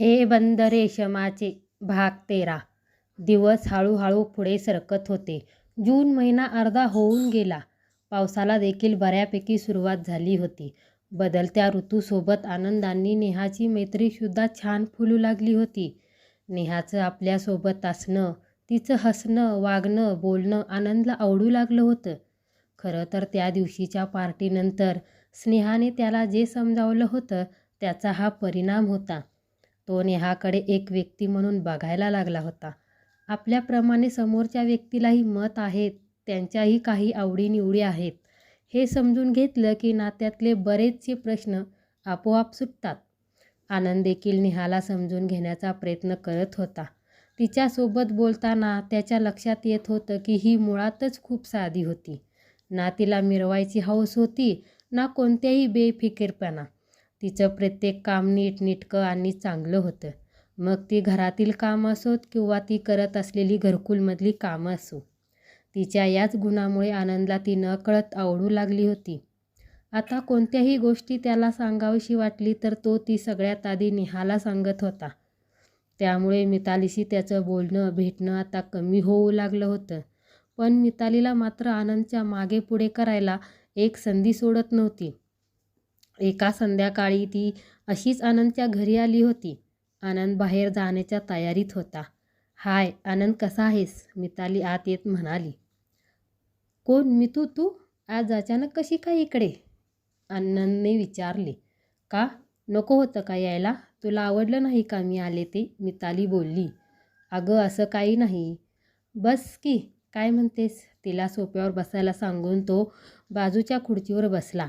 हे बंद रेशमाचे भाग तेरा दिवस हळूहळू पुढे सरकत होते. जून महिना अर्धा होऊन गेला. पावसाला देखील बऱ्यापैकी सुरुवात झाली होती. बदलत्या ऋतूसोबत आनंदांनी नेहाची मैत्रीसुद्धा छान फुलू लागली होती. नेहाचं आपल्यासोबत असणं, तिचं हसणं, वागणं, बोलणं आनंदला आवडू लागलं होतं. खरं तर त्या दिवशीच्या पार्टीनंतर स्नेहाने त्याला जे समजावलं होतं त्याचा हा परिणाम होता. तो नेहाकडे एक व्यक्ती म्हणून बघायला लागला होता. आपल्याप्रमाणे समोरच्या व्यक्तीलाही मत आहेत, त्यांच्याही काही आवडीनिवडी आहेत, हे समजून घेतलं की नात्यातले बरेचसे प्रश्न आपोआप सुटतात. आनंद देखील नेहाला समजून घेण्याचा प्रयत्न करत होता. तिच्यासोबत बोलताना त्याच्या लक्षात येत होतं की ही मुळातच खूप साधी होती. ना तिला मिरवायची हौस होती, ना कोणत्याही बेफिकीरपणा. तिचं प्रत्येक काम नीटनेटकं आणि चांगलं होतं. मग ती घरातील काम असोत किंवा ती करत असलेली घरकुलमधली कामं असो. तिच्या याच गुणामुळे आनंदला ती नकळत आवडू लागली होती. आता कोणत्याही गोष्टी त्याला सांगावीशी वाटली तर तो ती सगळ्यात आधी नेहाला सांगत होता. त्यामुळे मितालीशी त्याचं बोलणं, भेटणं आता कमी होऊ लागलं होतं. पण मितालीला मात्र आनंदच्या मागे पुढे करायला एक संधी सोडत नव्हती. एका संध्याकाळी ती अशीच आनंदच्या घरी आली होती. आनंद बाहेर जाण्याच्या तयारीत होता. हाय आनंद कसा आहेस? मिताली आत येत म्हणाली. कोण मितू तू? आज अचानक कशी काय इकडे? आनंदने विचारले. का? नको होतं का यायला? तुला आवडलं नाही का मी आले ते? मिताली बोलली. अगं असं काही नाही. बस की, काय म्हणतेस? तिला सोप्यावर बसायला सांगून तो बाजूच्या खुर्चीवर बसला.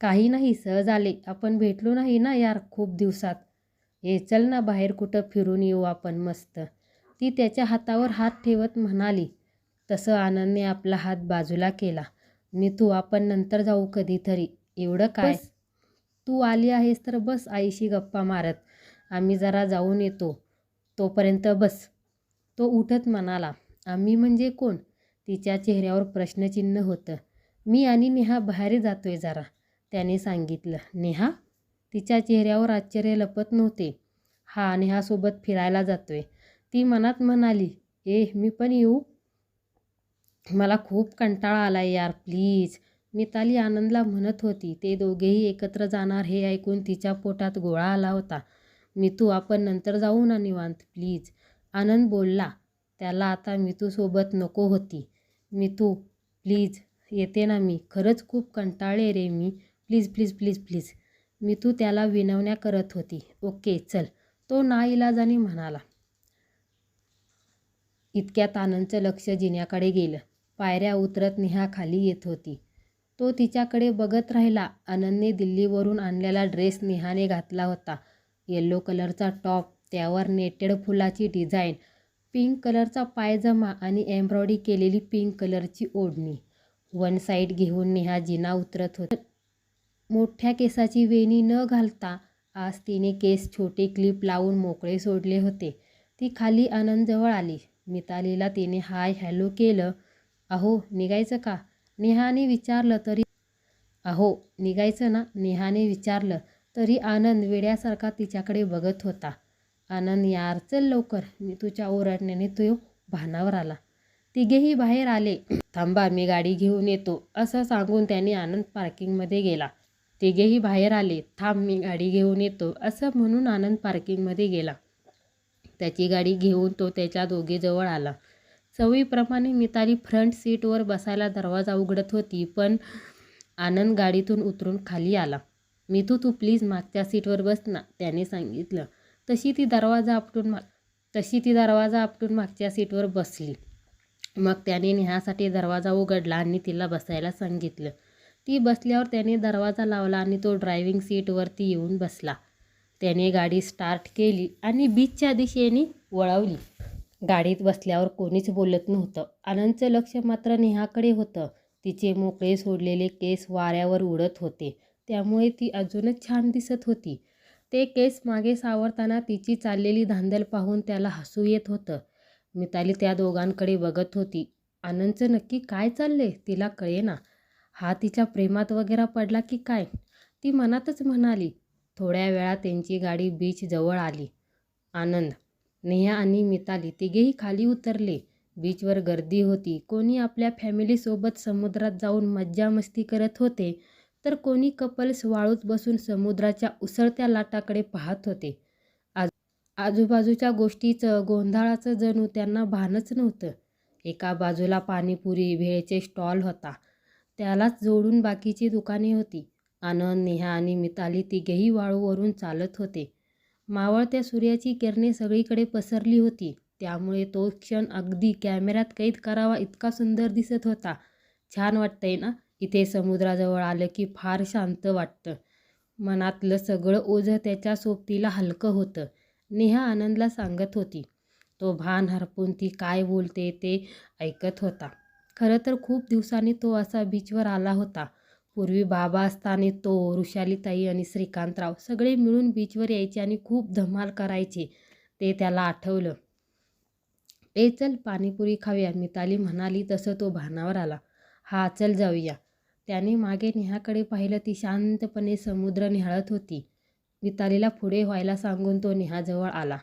काही नाही सहज आले. आपण भेटलो नाही ना यार खूप दिवसात. ये चल ना बाहेर कुठं फिरून येऊ आपण मस्त. ती त्याच्या हातावर हात ठेवत म्हणाली. तसं आनंदने आपला हात बाजूला केला. मितू आपण नंतर जाऊ कधीतरी. एवढं काय? तू आली आहेस तर बस आईशी गप्पा मारत. आम्ही जरा जाऊन येतो. तोपर्यंत बस. तो उठत म्हणाला. आम्ही म्हणजे कोण? तिच्या चेहऱ्यावर प्रश्नचिन्ह होतं. मी आणि नेहा बाहेर जातोय जरा, त्याने सांगितलं. नेहा? तिच्या चेहऱ्यावर आश्चर्य लपत नव्हते. हा नेहासोबत फिरायला जातोय. ती मनात म्हणाली. ए मी पण येऊ? मला खूप कंटाळा आलाय यार प्लीज. मिताली आनंदला म्हणत होती. ते दोघेही एकत्र जाणार हे ऐकून तिच्या पोटात गोळा आला होता. मितू आपण नंतर जाऊ ना निवांत प्लीज. आनंद बोलला. त्याला आता मितूसोबत नको होती. मितू प्लीज येते ना मी. खरंच खूप कंटाळे रे मी. Please please please please. Mitu त्याला विनवण्या करत होती. ओके चल. तो नाईलाजाने म्हणाला. इतक्यात आनंदचं लक्ष जिन्याकडे गेलं. पायऱ्या उतरत नेहा खाली येत होती. तो तिच्याकडे बघत राहिला. आनंदने दिल्लीवरून आणलेला ड्रेस नेहाने घातला होता. येलो कलरचा टॉप, त्यावर नेटेड फुलाची डिझाईन, पिंक कलरचा पायजमा आणि एम्ब्रॉयडरी केलेली पिंक कलरची ओढणी. वन साईड घेऊन नेहा जिना उतरत होती. मोठ्या केसाची वेणी न घालता आज तिने केस छोटे क्लिप लावून मोकळे सोडले होते. ती खाली आनंदजवळ आली. मितालीला तिने हाय हॅलो केलं. अहो निघायचं का? नेहाने विचारलं तरी अहो निघायचं ना? नेहाने विचारलं तरी आनंद वेड्यासारखा तिच्याकडे बघत होता. आनंद यार चल लवकर. तुझ्या ओरडण्याने तो भानावर आला. तिघेही बाहेर आले. थांबा मी गाडी घेऊन येतो असं सांगून त्याने आनंद पार्किंगमध्ये गेला. तिघेही बाहेर आले. थांब मी गाडी घेऊन येतो असं म्हणून आनंद पार्किंगमध्ये गेला. त्याची गाडी घेऊन तो त्याच्या दोघीजवळ आला. सवयीप्रमाणे मिताली फ्रंट सीटवर बसायला दरवाजा उघडत होती पण आनंद गाडीतून उतरून खाली आला. मिथू तू प्लीज मागच्या सीटवर बस ना, त्याने सांगितलं. तशी ती दरवाजा आपटून तशी ती दरवाजा आपटून मागच्या सीटवर बसली. मग त्याने नेहासाठी दरवाजा उघडला आणि तिला बसायला सांगितलं. ती बसल्यावर त्याने दरवाजा लावला आणि तो ड्रायव्हिंग सीटवरती येऊन बसला. त्याने गाडी स्टार्ट केली आणि बीचच्या दिशेने वळवली. गाडीत बसल्यावर कोणीच बोलत नव्हतं. आनंदचं लक्ष मात्र नेहाकडे होतं. तिचे मोकळे सोडलेले केस वाऱ्यावर उडत होते. त्यामुळे ती अजूनच छान दिसत होती. ते केस मागे सावरताना तिची चाललेली धांदल पाहून त्याला हसू येत होतं. मिताली त्या दोघांकडे बघत होती. आनंदचं नक्की काय चाललंय तिला कळेना. हा तिच्या प्रेमात वगैरे पडला की काय? ती मनातच म्हणाली. थोड्या वेळात त्यांची गाडी बीच जवळ आली. आनंद नेहा आणि मिताली तिघेही खाली उतरले बीचवर गर्दी होती कोणी आपल्या फॅमिलीसोबत समुद्रात जाऊन मज्जा मस्ती करत होते तर कोणी कपल्स वाळूत बसून समुद्राच्या उसळत्या लाटाकडे पाहत होते आज आजूबाजूच्या गोष्टीचं गोंधळाचं जणू त्यांना भानच नव्हतं एका बाजूला पाणीपुरी भेळचे स्टॉल होता त्यालाच जोडून बाकीची दुकाने होती. आनंद नेहा आणि मिताली तिघेही वाळूवरून चालत होते. मावळत्या सूर्याची किरणे सगळीकडे पसरली होती. त्यामुळे तो क्षण अगदी कॅमेऱ्यात कैद करावा इतका सुंदर दिसत होता. छान वाटतंय ना? इथे समुद्राजवळ आलं की फार शांत वाटतं. मनातलं सगळं ओझं त्याच्या सोबतीला हलकं होतं. नेहा आनंदला सांगत होती. तो भान हरपून ती काय बोलते ते ऐकत होता. खरं तर खूप दिवसांनी तो असा बीचवर आला होता. पूर्वी बाबा असताना तो ऋषालीताई आणि श्रीकांतराव सगळे मिळून बीचवर यायचे आणि खूप धमाल करायचे. ते त्याला आठवलं. ए चल पाणीपुरी खाऊया मिताली म्हणाली. तसं तो भानावर आला. हा चल जाऊया. त्याने मागे नेहाकडे पाहिलं ती शांतपणे समुद्र निहाळत होती. मितालीला पुढे व्हायला सांगून तो नेहाजवळ आला.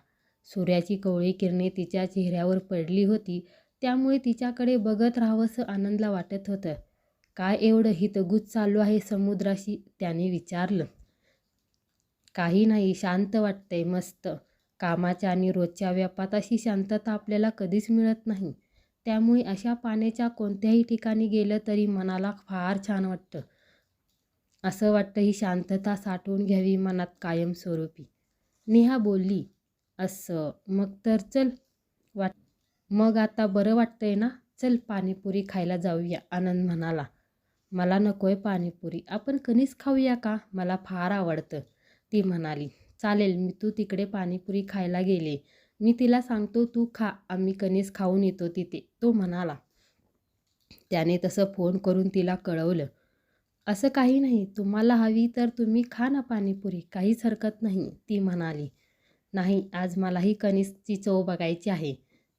सूर्याची कवळी किरणे तिच्या चेहऱ्यावर पडली होती. त्यामुळे तिच्याकडे बघत राहावंसं आनंदला वाटत होतं. काय एवढं हितगुज चालू आहे समुद्राशी? त्याने विचारलं. काही नाही शांत वाटतंय मस्त. कामाच्या आणि रोजच्या व्यापात अशी शांतता आपल्याला कधीच मिळत नाही. त्यामुळे अशा पाण्याच्या कोणत्याही ठिकाणी गेलं तरी मनाला फार छान वाटतं. असं वाटतं ही शांतता साठवून घ्यावी मनात कायमस्वरूपी. नेहा बोलली असं. मग तर चल. वाट मग आता बरं वाटतंय ना? चल पाणीपुरी खायला जाऊया आनंद म्हणाला. मला नको आहे पाणीपुरी आपण कणीस खाऊया का? मला फार आवडतं. ती म्हणाली. चालेल मी तू तिकडे पाणीपुरी खायला गेले. मी तिला सांगतो तू खा आम्ही कणीस खाऊन येतो तिथे. तो म्हणाला. त्याने तसं फोन करून तिला कळवलं. असं काही नाही तुम्हाला हवी तर तुम्ही खा ना पाणीपुरी काहीच हरकत नाही ती म्हणाली. नाही आज मलाही कणीसची चव बघायची आहे.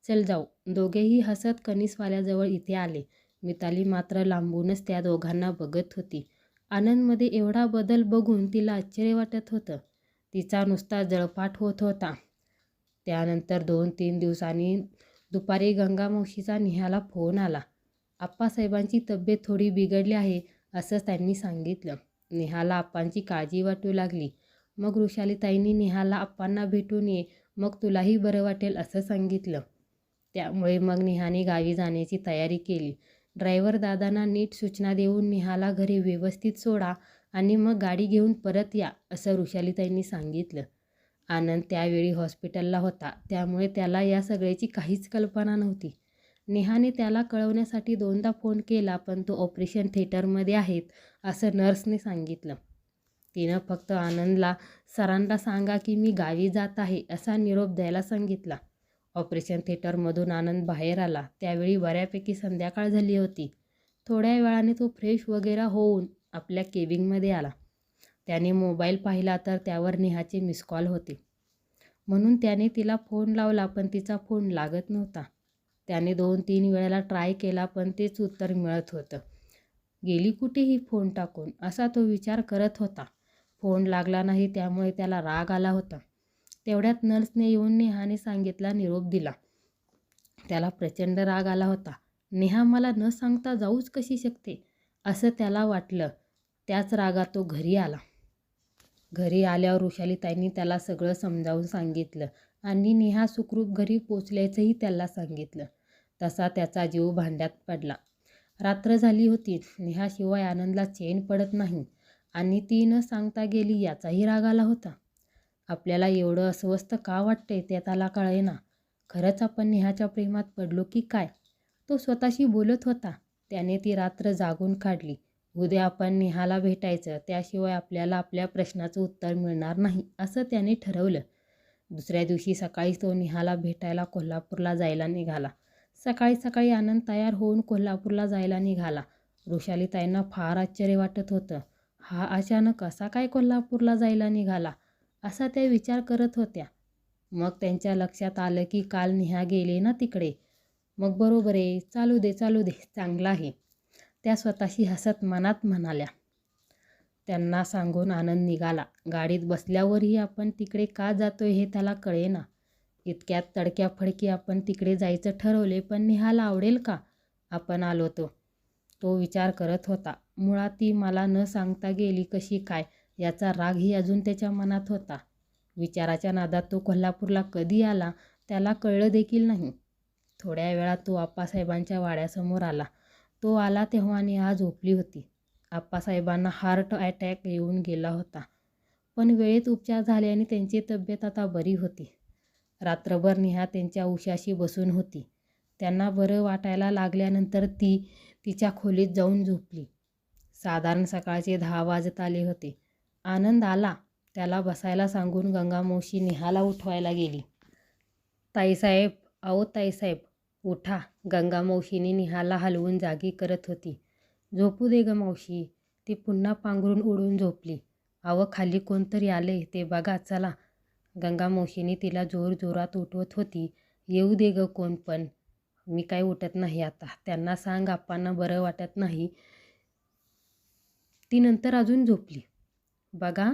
चल जाऊ. दोघेही हसत कणीसवाल्याजवळ इथे आले. मिताली मात्र लांबूनच त्या दोघांना बघत होती. आनंदमध्ये एवढा बदल बघून तिला आश्चर्य वाटत होतं. तिचा नुसता जळपाट होत होता. त्यानंतर दोन तीन दिवसांनी दुपारी गंगामावशीचा निहाला फोन आला. आप्पासाहेबांची तब्येत थोडी बिघडली आहे असं त्यांनी सांगितलं. नेहाला आप्पांची काळजी वाटू लागली. मग ऋषालीताईंनी नेहाला आप्पांना भेटून ये मग तुलाही बरं वाटेल असं सांगितलं. त्यामुळे मग नेहाने गावी जाण्याची तयारी केली. ड्रायव्हर दादांना नीट सूचना देऊन नेहाला घरी व्यवस्थित सोडा आणि मग गाडी घेऊन परत या असं ऋषालीताईंनी सांगितलं. आनंद त्यावेळी हॉस्पिटलला होता त्यामुळे त्याला या सगळ्याची काहीच कल्पना नव्हती. नेहाने त्याला कळवण्यासाठी दोनदा फोन केला पण तो ऑपरेशन थिएटरमध्ये आहेत असं नर्सने सांगितलं. तिनं फक्त आनंदला सरांना सांगा की मी गावी जात आहे असा निरोप द्यायला सांगितला. ऑपरेशन थिएटरमधून आनंद बाहेर आला. त्यावेळी बऱ्यापैकी संध्याकाळ झाली होती. थोड्या वेळाने तो फ्रेश वगैरे होऊन आपल्या केबिनमध्ये आला. त्याने मोबाईल पाहिला तर त्यावर नेहाचे मिस कॉल होते. म्हणून त्याने तिला फोन लावला पण तिचा फोन लागत नव्हता. त्याने दोन तीन वेळेला ट्राय केला पण तेच उत्तर मिळत होतं. गेली कुठेही फोन टाकून? असा तो विचार करत होता. फोन लागला नाही त्यामुळे त्याला राग आला होता. तेवढ्यात नर्सने येऊन नेहाने सांगितला निरोप दिला. त्याला प्रचंड राग आला होता. नेहा मला न सांगता जाऊच कशी शकते? असं त्याला वाटलं. त्याच रागात तो घरी आला. घरी आल्यावर वृषालीताईंनी त्याला सगळं समजावून सांगितलं आणि नेहा सुखरूप घरी पोचल्याचंही त्याला सांगितलं. तसा त्याचा जीव भांड्यात पडला. रात्र झाली होती. नेहाशिवाय आनंदला चेन पडत नाही आणि ती न सांगता गेली याचाही राग आला होता. आपल्याला एवढं अस्वस्थ का वाटतंय ते त्याला कळेना. खरंच आपण नेहाच्या प्रेमात पडलो की काय? तो स्वतःशी बोलत होता. त्याने ती रात्र जागून काढली. उद्या आपण नेहाला भेटायचं त्याशिवाय आपल्याला आपल्या प्रश्नाचं उत्तर मिळणार नाही असं त्याने ठरवलं. दुसऱ्या दिवशी सकाळी तो नेहाला भेटायला कोल्हापूरला जायला निघाला. सकाळी सकाळी आनंद तयार होऊन कोल्हापूरला जायला निघाला. वृषालीताईंना फार आश्चर्य वाटत होतं. हा अचानक असा काय कोल्हापूरला जायला निघाला? असा त्या विचार करत होत्या. मग त्यांच्या लक्षात आलं की काल नेहा गेले ना तिकडे. मग बरोबर आहे चालू दे चालू दे चांगला आहे. त्या स्वतःशी हसत मनात म्हणाल्या. त्यांना सांगून आनंद निघाला. गाडीत बसल्यावरही आपण तिकडे का जातोय हे त्याला कळेना. इतक्यात तडक्या फडकी आपण तिकडे जायचं ठरवले पण निहाला आवडेल का? आपण आलो तो तो विचार करत होता. मुळात ती मला न सांगता गेली कशी काय? याचा रागही अजून त्याच्या मनात होता. विचाराच्या नादात तो कोल्हापूरला कधी आला त्याला कळलं देखील नाही. थोड्या वेळात तो आप्पासाहेबांच्या वाड्यासमोर आला. तो आला तेव्हा नेहा झोपली होती. आप्पासाहेबांना हार्ट अटॅक येऊन गेला होता. पण वेळेत उपचार झाल्याने त्यांची तब्येत आता बरी होती. रात्रभर नेहा त्यांच्या उशाशी बसून होती. त्यांना बरं वाटायला लागल्यानंतर ती तिच्या खोलीत जाऊन झोपली. साधारण सकाळचे दहा वाजत आले होते. आनंद आला. त्याला बसायला सांगून गंगामावशी नेहाला उठवायला गेली. ताईसाहेब अहो ताईसाहेब उठा. गंगामावशीने नेहाला हलवून जागी करत होती. झोपू दे ग मावशी. ती पुन्हा पांघरून उडून झोपली. अहो खाली कोणतरी आले ते बघा चला. गंगामावशीने तिला जोरजोरात उठवत होती. येऊ दे ग कोण पण. मी काय उठत नाही आता. त्यांना सांग आप्पांना बरं वाटत नाही. ती नंतर अजून झोपली. बघा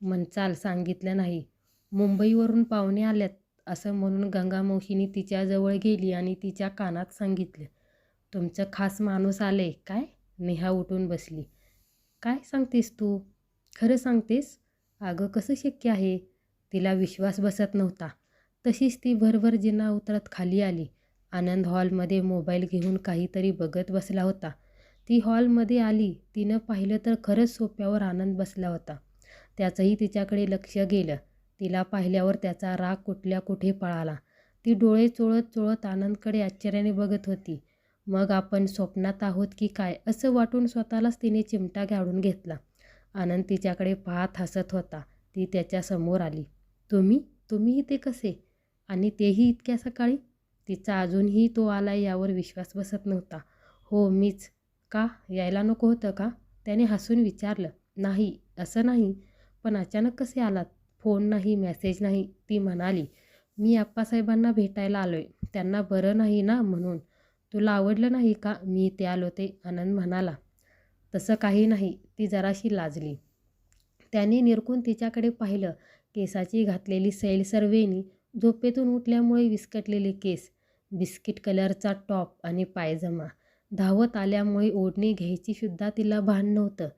म्हणचाल सांगितलं नाही. मुंबईवरून पाहुणे आल्यात असं म्हणून गंगामोहिनी तिच्याजवळ गेली आणि तिच्या कानात सांगितलं. तुमचं खास माणूस आले काय? नेहा उठून बसली. काय सांगतेस तू? खरं सांगतेस? अगं कसं शक्य आहे? तिला विश्वास बसत नव्हता. तशीच ती भरभर जिना उतरत खाली आली. आनंद हॉलमध्ये मोबाईल घेऊन काहीतरी बघत बसला होता. ती हॉलमध्ये आली. तिनं पाहिलं तर खरंच सोप्यावर आनंद बसला होता. त्याचंही तिच्याकडे लक्ष गेलं. तिला पाहिल्यावर त्याचा राग कुठल्या कुठे पळाला. ती डोळे चोळत चोळत आनंदकडे आश्चर्याने बघत होती. मग आपण स्वप्नात आहोत की काय? असं वाटून स्वतःलाच तिने चिमटा गाडून घेतला. आनंद तिच्याकडे पाहत हसत होता. ती त्याच्यासमोर आली. तुम्ही? तुम्ही इथे कसे? आणि तेही इतक्या सकाळी? तिचा अजूनही तो आला यावर विश्वास बसत नव्हता. हो मीच का? यायला नको होतं का? त्याने हसून विचारलं नाही असं नाही. पण अचानक कसे आलात? फोन नाही मेसेज नाही. ती म्हणाली मी आप्पासाहेबांना भेटायला आलो आहे त्यांना बरं नाही ना म्हणून. तुला आवडलं नाही का? मी इथे आलो ते आनंद म्हणाला. तसं काही नाही. ती जराशी लाजली. त्याने निरकून तिच्याकडे पाहिलं केसाची घातलेली सैलसर वेणी झोपेतून उठल्यामुळे विस्कटलेले केस. बिस्किट कलरचा टॉप आणि पायजमा. धावत आल्यामुळे ओढणी घ्यायची सुद्धा तिला भान नव्हतं.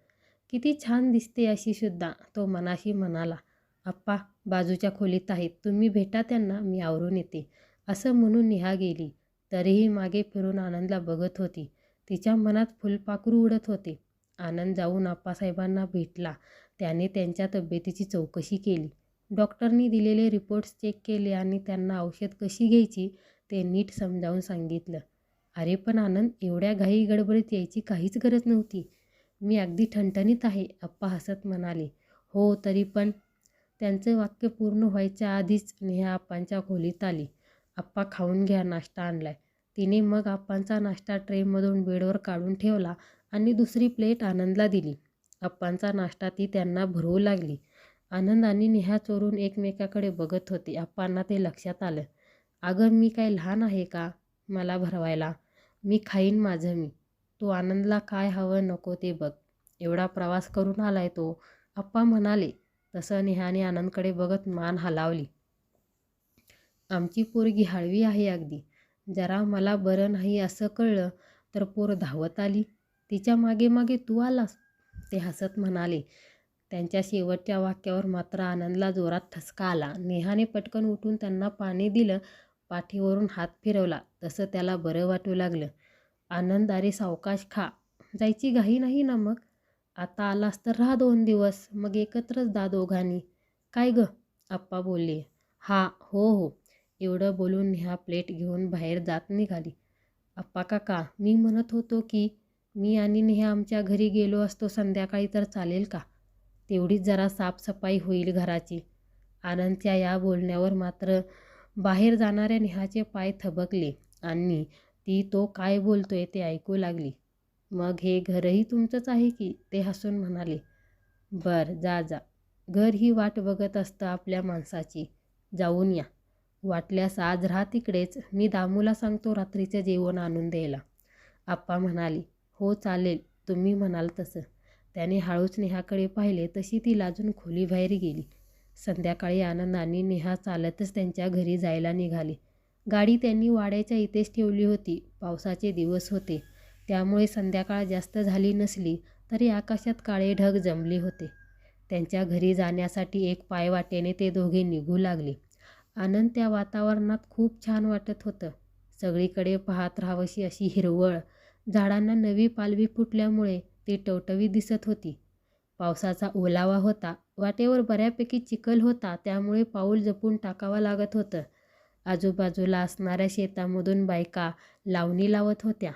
किती छान दिसते अशी सुद्धा तो मनाशी म्हणाला. आप्पा बाजूच्या खोलीत आहेत. तुम्ही भेटा त्यांना मी आवरून येते. असं म्हणून नेहा गेली. तरीही मागे फिरून आनंदला बघत होती. तिच्या मनात फुलपाखरू उडत होते. आनंद जाऊन आप्पासाहेबांना भेटला. त्याने त्यांच्या तब्येतीची चौकशी केली. डॉक्टरनी दिलेले रिपोर्ट्स चेक केले आणि त्यांना औषध कशी घ्यायची ते नीट समजावून सांगितलं. अरे पण आनंद एवढ्या घाई गडबडीत यायची काहीच गरज नव्हती. मी अगदी ठणठणीत आहे अप्पा हसत म्हणाले. हो तरी पण. त्यांचं वाक्य पूर्ण व्हायच्या आधीच नेहा आप्पांच्या खोलीत आली. आप्पा खाऊन घ्या नाश्ता आणलाय. तिने मग आप्पांचा नाश्ता ट्रेमधून बेडवर काढून ठेवला आणि दुसरी प्लेट आनंदला दिली. आप्पांचा नाश्ता ती त्यांना भरवू लागली. आनंद आणि नेहा चोरून एकमेकाकडे बघत होते. आप्पांना ते लक्षात आलं. अगं मी काय लहान आहे का? मला भरवायला. मी खाईन माझं मी. तू आनंदला काय हवं नको ते बघ. एवढा प्रवास करून आलाय तो. आप्पा म्हणाले तसं नेहाने आनंदकडे बघत मान हलावली. आमची पोरगी हळवी आहे अगदी. जरा मला बरं नाही असं कळलं तर पोर धावत आली. तिच्यामागे मागे तू आलास ते हसत म्हणाले. त्यांच्या शेवटच्या वाक्यावर मात्र आनंदला जोरात ठसका आला. नेहाने पटकन उठून त्यांना पाणी दिलं पाठीवरून हात फिरवला. तसं त्याला बरं वाटू लागलं. आनंद अरे सावकाश खा. जायची घाई नाही ना मग? आता आलास तर राहा दोन दिवस. मग एकत्रच दा दोघांनी. काय ग? आप्पा बोलले. हा हो हो. एवढं बोलून नेहा प्लेट घेऊन बाहेर जात निघाली. आप्पा काका मी म्हणत होतो की मी आणि नेहा आमच्या घरी गेलो असतो संध्याकाळी तर चालेल का? तेवढीच जरा साफसफाई होईल घराची. आनंदच्या या बोलण्यावर मात्र बाहेर जाणाऱ्या नेहाचे पाय थबकले. आणि ती तो काय बोलतोय ते ऐकू लागली. मग हे घरही तुमचंच आहे की? ते हसून म्हणाले. बर जा जा. घर ही वाट बघत असतं आपल्या माणसाची. जाऊन या. वाटल्यास आज राहा तिकडेच. मी दामूला सांगतो रात्रीचं जेवण आणून द्यायला. आप्पा म्हणाली हो चालेल. तुम्ही म्हणाल तसं. त्याने हळूच नेहाकडे पाहिले तशी ती लाजून खोलीबाहेर गेली. संध्याकाळी आनंदाने नेहा चालतच त्यांच्या घरी जायला निघाली. गाडी त्यांनी वाड्याच्या इथेच ठेवली होती. पावसाचे दिवस होते. त्यामुळे संध्याकाळ जास्त झाली नसली तरी आकाशात काळे ढग जमले होते. त्यांच्या घरी जाण्यासाठी एक पायवाटेने ते दोघे निघू लागले. आनंद त्या वातावरणात खूप छान वाटत होतं. सगळीकडे पाहत राहावशी अशी हिरवळ, झाडांना नवी पालवी फुटल्यामुळे ती टवटवी दिसत होती. पावसाचा ओलावा होता. वाटेवर बऱ्यापैकी चिखल होता त्यामुळे पाऊल जपून टाकावा लागत होतं. आजूबाजूला असणाऱ्या शेतामधून बायका लावणी लावत होत्या.